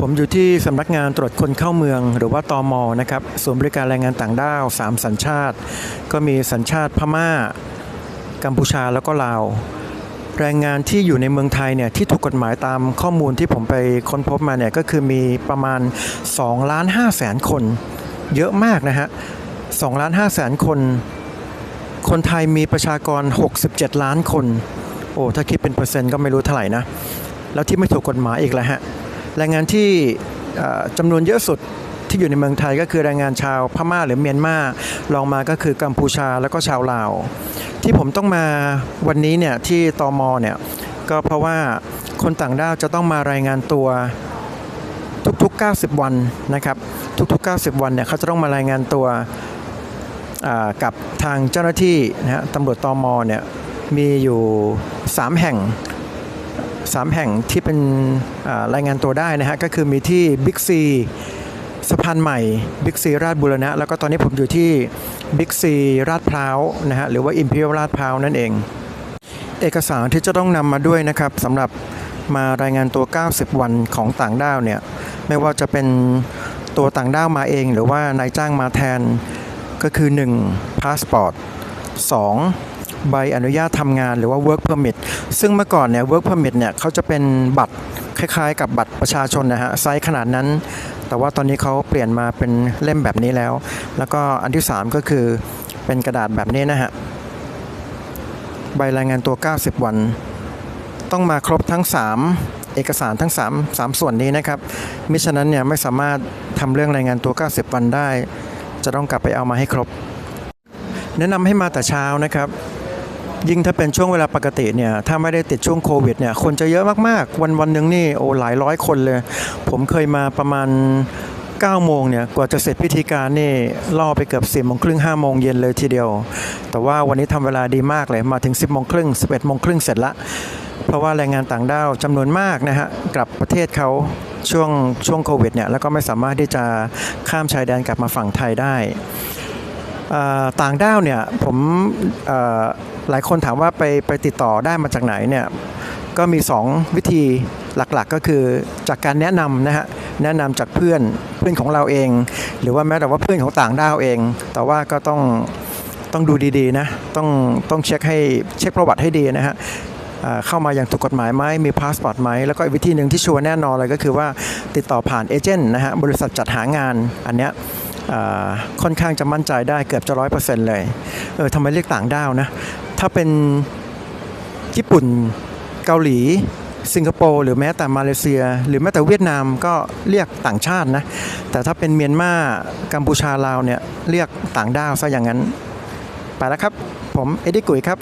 ผมอยู่ที่สำนักงานตรวจคนเข้าเมืองหรือว่าตอมอนะครับศูนย์บริการแรงงานต่างด้าว 3 สัญชาติ ก็มีสัญชาติพม่า กัมพูชาแล้วก็ลาว แรงงานที่อยู่ในเมืองไทยเนี่ยที่ถูกกฎหมายตามข้อมูลที่ผมไปค้นพบมาเนี่ยก็คือมีประมาณ2ล้าน5แสนคน เยอะมากนะฮะ2ล้าน5แสนคน คนไทยมีประชากร 67 ล้านคน โอ้ถ้าคิดเป็นเปอร์เซ็นต์ก็ไม่รู้เท่าไหร่นะ แล้วที่ไม่ถูกกฎหมายอีกแล้วฮะ แรงงานที่จำนวนเยอะสุดที่อยู่ในเมืองไทยก็คือแรงงานชาวพม่าหรือเมียนมารองมาก็คือกัมพูชาแล้วก็ชาวลาว ที่ผมต้องมาวันนี้เนี่ยที่ตอมเนี่ยก็เพราะว่าคนต่างด้าวจะต้องมารายงานตัวทุกๆ 90 วันนะครับทุกๆ 90 วันเนี่ยเขาจะต้องมารายงานตัวกับทางเจ้าหน้าที่นะฮะตำรวจตอมเนี่ยมีอยู่ 3 แห่ง 3 แห่งที่เป็นรายงานตัวได้นะฮะก็คือมีที่บิ๊กซีสะพานใหม่บิ๊กซีราชบุรณะ แล้วก็ตอนนี้ผมอยู่ที่บิ๊กซีราชพร้าวนะฮะหรือว่าอิมพีเรียลราชพร้าวนั่นเอง เอกสารที่จะต้องนำมาด้วยนะครับสำหรับมารายงานตัว 90 วันของต่างด้าวเนี่ยไม่ว่าจะเป็นตัวต่างด้าวมาเอง หรือว่านายจ้างมาแทนก็คือ 1. พาสปอร์ต 2. ใบอนุญาตทำงานหรือว่า work permit ซึ่งเมื่อก่อนเนี่ย work permit เนี่ยเขาจะเป็นบัตรคล้ายๆ กับบัตรประชาชนนะฮะไซส์ขนาดนั้น แต่ว่าตอนนี้เขาเปลี่ยนมาเป็นเล่มแบบนี้แล้ว แล้วก็อันที่ 3 ก็คือเป็นกระดาษแบบนี้นะฮะใบรายงานตัว 90 วัน ต้องมาครบทั้ง 3 เอกสารทั้ง 3 3 ส่วนนี้นะครับมิฉะนั้นเนี่ยไม่สามารถทำเรื่องรายงานตัว 90 วันได้ จะต้องกลับไปเอามาให้ครบ แนะนำให้มาแต่เช้านะครับ ยิ่งถ้าเป็นช่วงเวลาปกติเนี่ยถ้าไม่ได้ติดช่วงโควิดเนี่ยคนจะเยอะมากๆ วันวันหนึ่งนี่โอ้หลายร้อยคนเลย ผมเคยมาประมาณ9โมงเนี่ยกว่าจะเสร็จพิธีการนี่ล่อไปเกือบ10โมงครึ่ง5โมงเย็นเลยทีเดียว แต่ว่าวันนี้ทำเวลาดีมากเลยมาถึง 10โมงครึ่ง11โมงครึ่งเสร็จละเพราะว่าแรงงานต่างด้าวจำนวนมากนะฮะกลับประเทศเขาช่วงช่วงโควิดเนี่ยแล้วก็ไม่สามารถที่จะข้ามชายแดนกลับมาฝั่งไทยได้ ต่างด้าวเนี่ยผมหลายคนถามว่าไปไปติดต่อได้มาจากไหนเนี่ยก็มี 2 วิธีหลักๆก็คือจากการแนะนำนะฮะแนะนำจากเพื่อนเพื่อนของเราเอง หรือว่าแม้แต่ว่าเพื่อนของต่างด้าวเอง แต่ว่าก็ต้องต้องดูดีๆนะต้องต้องเช็คให้เช็คประวัติให้ดีนะฮะเข้ามาอย่างถูกกฎหมายไหมมีพาสปอร์ตไหมแล้วก็อีกวิธีหนึ่งที่ชัวร์แน่นอนเลยก็คือว่าติดต่อผ่านเอเจนต์นะฮะบริษัทจัดหางานอันเนี้ย ค่อนข้างจะมั่นใจได้เกือบจะร้อยเปอร์เซ็นต์เลย เออทำไมเรียกต่างด้าวนะ ถ้าเป็นญี่ปุ่นเกาหลีสิงคโปร์หรือแม้แต่มาเลเซีย หรือแม้แต่เวียดนามก็เรียกต่างชาตินะ แต่ถ้าเป็นเมียนมากัมพูชาลาวเนี่ยเรียกต่างด้าวซะอย่างนั้น ไปแล้วครับ ผมเอ็ดดี้กุยครับ